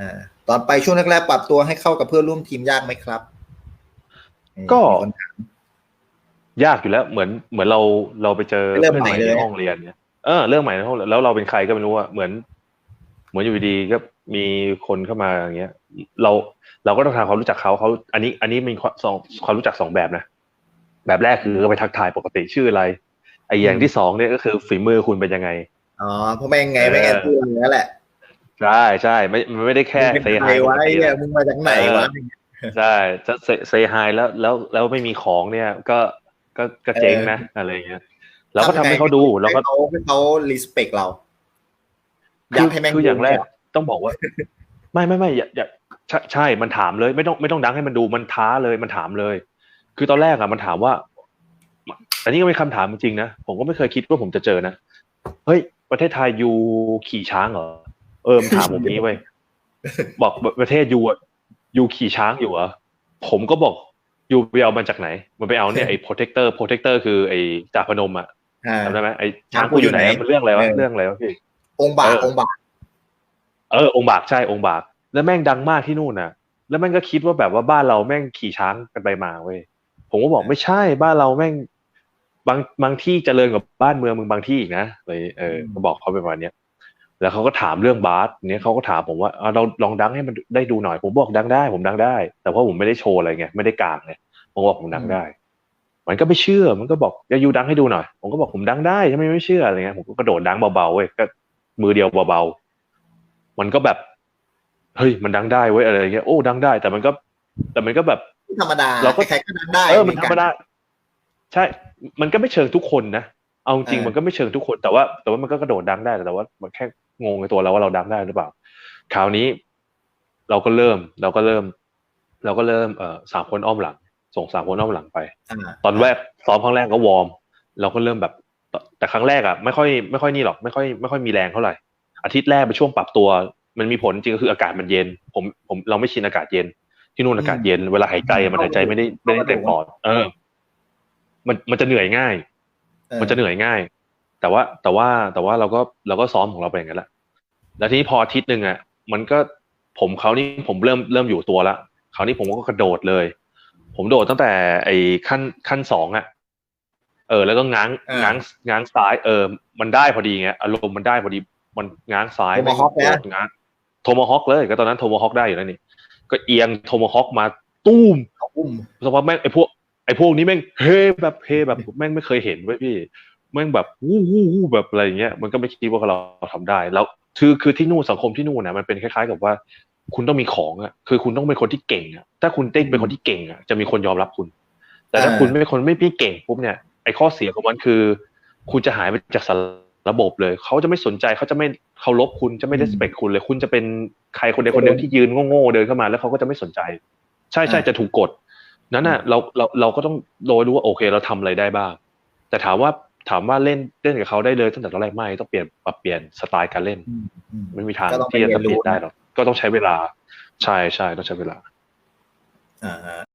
อ่าตอนไปช่วงแรกๆปรับตัวให้เข้ากับเพื่อนร่วมทีมยากไหมครับ ก็มีคนถามยากอยู่แล้ว เหมือนเหมือนเราเราไปเจอเริ่มพื่อนใหม่ในเลยห้องเรียนเนี่ยเออเรื่องใหม่ในห้องเรียนแล้วเราเป็นใครก็ไม่รู้อะเหมือน เหมือนอยู่ดีๆก็มีคนเข้ามาอย่างเงี้ย เราเราก็ต้องทำความรู้จักเขาเขาอันนี้ อันนี้มีความสองความรู้จักสองแบบนะแบบแรกคือก็ไปทักทายปกติชื่ออะไรไอ้อย่างที่สองเนี่ยก็คือฝีมือคุณเป็นยังไงอ๋อเพราะแม่งไงไม่งั้นพูดอย่างนี้แหละ ใช่ใช่ไม่มันไม่ได้แค่มึงเซเป็นฮาใครยวะไอ้เนี่ยมึงมาจากไหนวะใช่จะเซฮายแล้วแล้วแล้วไม่มีของเนี่ยก็ก็ก็เจ๊งนะอะไรเงี้ยเราก็ทำให้เขาดูเราก็ให้เขาให้เขารีสเปคเราอยากให้แม่งคืออย่างแรกดูต้องบอกว่า ไม่ไม่ไม่อย่าอย่าใช่ใช่มันถามเลย ไม่ต้องไม่ต้องดังให้มันดูมันท้าเลยมันถามเลย คือตอนแรกอะมันถามว่าอันนี้ก็เป็นคำถามจริงๆนะผมก็ไม่เคยคิดว่าผมจะเจอนะเฮ้ยประเทศไทยยูขี่ช้างเหรอ เออมันถามผมนี้เว้ยบอกประเทศยูอะยูขี่ช้างอยู่เหรอผมก็บอกยูไปเอามันจากไหน มันไปเอาเนี่ยไอ้โปรเทคเตอร์โปรเทคเตอร์คือไอ้จ่าพนมอะอ่าจำได้ไหมไอ้ช้างกูอยู่ไหนอะมันเรื่องอะไรวะเออเรื่องอะไรวะพี่องค์บากเออองค์บากเออองค์บากใช่องค์บาก แล้วแม่งดังมากที่นู่นน่ะ แล้วแม่งก็คิดว่าแบบว่าบ้านเราแม่งขี่ช้างกันไปมาเว้ยผมก็บอกไม่ใช่บ้านเราแม่งบางบางที่เจริญกว่าบ้านเมืองมึงบางที่อีกนะเลยเออก็บอกเขาไปประมาณเนี้ย แล้วเขาก็ถามเรื่องบาสเนี้ยเขาก็ถามผมว่าเอาเราลองดังให้มันได้ดูหน่อย ผมบอกดังได้ ผมดังได้ แต่ว่าผมไม่ได้โชว์อะไรไงไม่ได้กลางไงผมบอกผมดังได้ มันก็ไม่เชื่อ มันก็บอกอย่ายูดังให้ดูหน่อย ผมก็บอกผมดังได้ทำไมไม่เชื่ออะไรเงี้ยผมก็กระโดดดังเบาๆเว้ยก็มือเดียวเบาๆมันก็แบบเฮ้ยมันดังได้เว้ยอะไรเงี้ยโอ้ดังได้ แต่มันก็ แต่มันก็แบบธรรมดาเราก็ใครๆก็ดังได้เออมันธรรมเหดาใช่ มันก็ไม่เชิงทุกคนนะ เอาจริงเออมันก็ไม่เชิงทุกคน แต่ว่า แต่ว่ามันก็กระโดดดังได้แต่ว่า มันแค่งงในตัวเราว่าเราดังได้หรือเปล่า คราวนี้ เราก็เริ่ม เราก็เริ่ม เราก็เริ่มเอ่อสามคนอ้อมหลัง ส่งสามคนอ้อมหลังไปอ่าตอนแรกซ้อมครั้งแรกก็วอร์ม เราก็เริ่มแบบ แต่ครั้งแรกอะไม่ค่อยไม่ค่อยนี่หรอกไม่ค่อยไม่ค่อยมีแรงเท่าไหร่อาทิตย์แรกเป็นช่วงปรับตัว มันมีผลจริงก็คืออากาศมันเย็น ผมผมเราไม่ชินอากาศเย็น ที่นู่นอากาศเย็น เวลาหายใจอะมันหายใจไม่ได้ไม่ได้เต็มปอด เออ มันมันจะเหนื่อยง่ายเออ มันจะเหนื่อยง่าย แต่ว่าแต่ว่าแต่ว่าเราก็เราก็ซ้อมของเราไปอย่างนั้นแหละแล้วทีนี้พออาทิตย์หนึ่งอะ มันก็ผมเขานี่ผมเริ่มเริ่มอยู่ตัวละคราวนี้ผมก็กระโดดเลย ผมโดดตั้งแต่ไอ้ขั้นขั้นสองอะ เออ แล้วก็ง้างเออง้างง้างซ้าย เออ มันได้พอดีไงอารมณ์มันได้พอดี มันง้างซ้าย Tomahawk ไม่โดดง้างโทมฮอคเลยก็ตอนนั้นโทมฮอคได้อยู่แล้วนี่ก็เอียงโทมฮอคมาตุ้มเขาอุ้มสภาพกแม่งไอ้พวก ไอ้พวกนี้แม่งเฮ้แบบเฮ้แบบแม่งไม่เคยเห็นเว้ยพี่แม่งแบบวู้วู้วู้แบบอะไรอย่างเงี้ยมันก็ไม่คิดว่าเราทำได้ แล้วคือคือที่นู่นสังคมที่นู่นนะมันเป็นคล้าย ๆ กับว่า คุณต้องมีของอะคือคุณต้องเป็นคนที่เก่งอะถ้าคุณได้เป็นคนที่เก่งอะจะมีคนยอมรับคุณ แต่ถ้าอ่าคุณไม่เป็นคนไม่ไม่เก่งปุ๊บเนี่ยไอ้ข้อเสียของมันคือ คุณจะหายไปจากสารระบบเลย เขาจะไม่สนใจเขาจะไม่เคารพคุณจะไม่ได้สเปคคุณเลย คุณจะเป็นใครคนใดคนหนึ่งที่ยืนโง่ๆเดินเข้ามา แล้วเขาก็จะไม่สนใจ ใช่ใช่จะถูกกด นั้นน่ะเราเราเราก็ต้องโดยรู้ว่าโอเค เราทำอะไรได้บ้าง แต่ถามว่าถามว่าเล่นเล่นกับเขาได้เลยตั้งแต่ตอนแรกไม่ต้องเปลี่ยนปรับเปลี่ยนสไตล์การเล่นอืมอืมไม่มีทางก็ต้องไปที่จะเรียนรู้เปลี่ยนได้หรอกก็ต้องใช้เวลา ใช่ใช่ต้องใช้เวลา อ่าฮะ